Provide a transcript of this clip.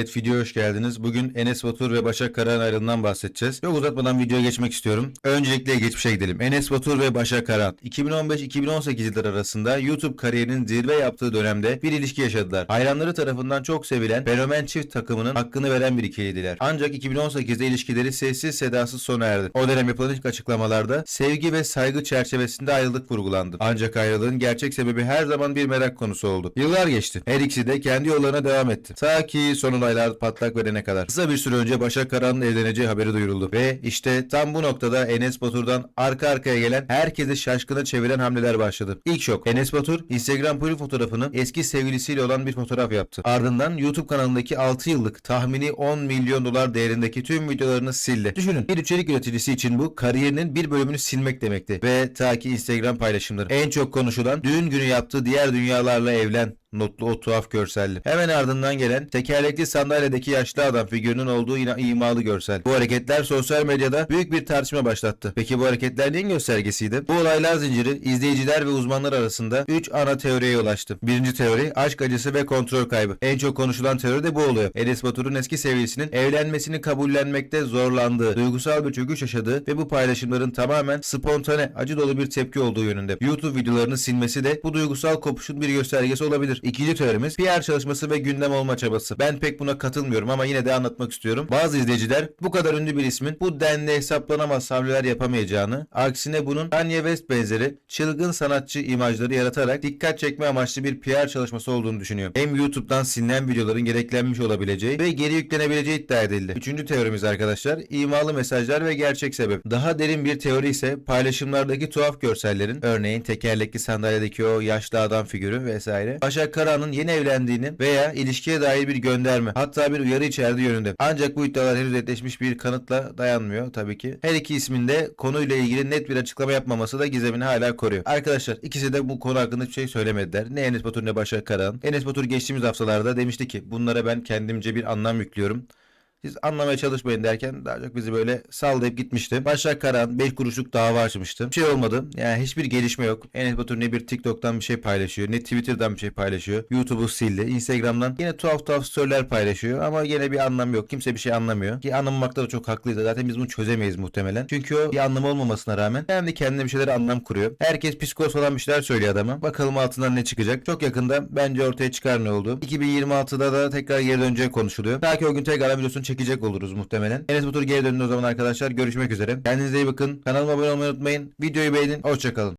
Evet videoya hoş geldiniz. Bugün Enes Batur ve Başak Karahan ayrılığından bahsedeceğiz. Çok uzatmadan videoya geçmek istiyorum. Öncelikle geçmişe gidelim. Enes Batur ve Başak Karahan 2015-2018 yılları arasında YouTube kariyerinin zirve yaptığı dönemde bir ilişki yaşadılar. Hayranları tarafından çok sevilen fenomen çift takımının hakkını veren bir ikiliydiler. Ancak 2018'de ilişkileri sessiz sedasız sona erdi. O dönem yapılan ilk açıklamalarda sevgi ve saygı çerçevesinde ayrılık vurgulandı. Ancak ayrılığın gerçek sebebi her zaman bir merak konusu oldu. Yıllar geçti. Her ikisi de kendi yollarına devam etti. Ta ki son olaylar patlak verene kadar. Kısa bir süre önce Başak Karahan'ın evleneceği haberi duyuruldu. Ve işte tam bu noktada Enes Batur'dan arka arkaya gelen herkesi şaşkına çeviren hamleler başladı. İlk şok. Enes Batur Instagram profil fotoğrafını eski sevgilisiyle olan bir fotoğraf yaptı. Ardından YouTube kanalındaki 6 yıllık tahmini 10 milyon dolar değerindeki tüm videolarını sildi. Düşünün bir içerik üreticisi için bu kariyerinin bir bölümünü silmek demekti. Ve ta ki Instagram paylaşımları. En çok konuşulan düğün günü yaptığı diğer dünyalarla evlen notlu o tuhaf görselli. Hemen ardından gelen tekerlekli sandalyedeki yaşlı adam figürünün olduğu imalı görsel. Bu hareketler sosyal medyada büyük bir tartışma başlattı. Peki bu hareketler neyin göstergesiydi? Bu olaylar zinciri izleyiciler ve uzmanlar arasında 3 ana teoriye ulaştı. Birinci teori aşk acısı ve kontrol kaybı. En çok konuşulan teori de bu oluyor. Enes Batur'un eski sevgilisinin evlenmesini kabullenmekte zorlandığı, duygusal bir çöküş yaşadığı ve bu paylaşımların tamamen spontane, acı dolu bir tepki olduğu yönünde. YouTube videolarını silmesi de bu duygusal kopuşun bir göstergesi olabilir. İkinci teorimiz PR çalışması ve gündem olma çabası. Ben pek buna katılmıyorum ama yine de anlatmak istiyorum. Bazı izleyiciler bu kadar ünlü bir ismin bu denli hesaplanamaz hamleler yapamayacağını, aksine bunun Kanye West benzeri çılgın sanatçı imajları yaratarak dikkat çekme amaçlı bir PR çalışması olduğunu düşünüyor. Hem YouTube'dan silinen videoların gereklenmiş olabileceği ve geri yüklenebileceği iddia edildi. Üçüncü teorimiz arkadaşlar imalı mesajlar ve gerçek sebep. Daha derin bir teori ise paylaşımlardaki tuhaf görsellerin örneğin tekerlekli sandalyedeki o yaşlı adam figürü vesaire Başak Karahan'ın yeni evlendiğini veya ilişkiye dair bir gönderme hatta bir uyarı içerdiği yönünde. Ancak bu iddialar henüz netleşmiş bir kanıtla dayanmıyor tabii ki. Her iki ismin de konuyla ilgili net bir açıklama yapmaması da gizemini hala koruyor. Arkadaşlar ikisi de bu konu hakkında hiçbir şey söylemediler. Ne Enes Batur ne Başak Karahan. Enes Batur geçtiğimiz haftalarda demişti ki bunlara ben kendimce bir anlam yüklüyorum. Siz anlamaya çalışmayın derken daha çok bizi böyle sallayıp gitmişti. Başak Karahan 5 kuruşluk dava açmıştı. Bir şey olmadı. Yani hiçbir gelişme yok. Enes Batur ne bir TikTok'tan bir şey paylaşıyor ne Twitter'dan bir şey paylaşıyor. YouTube'u sildi. Instagram'dan yine tuhaf tuhaf storyler paylaşıyor ama yine bir anlam yok. Kimse bir şey anlamıyor. Ki anlamamakta da çok haklıydı. Zaten biz bunu çözemeyiz muhtemelen. Çünkü o bir anlamı olmamasına rağmen kendi kendine bir şeyler anlam kuruyor. Herkes psikos falan bir şeyler söylüyor adama. Bakalım altından ne çıkacak. Çok yakında bence ortaya çıkar ne oldu. 2026'da da tekrar geri döneceği konuşuluyor. Belki o gün tekrar videosunu çekecek oluruz muhtemelen. Enes Batur geri döndü o zaman arkadaşlar. Görüşmek üzere. Kendinize iyi bakın. Kanalıma abone olmayı unutmayın. Videoyu beğenin. Hoşçakalın.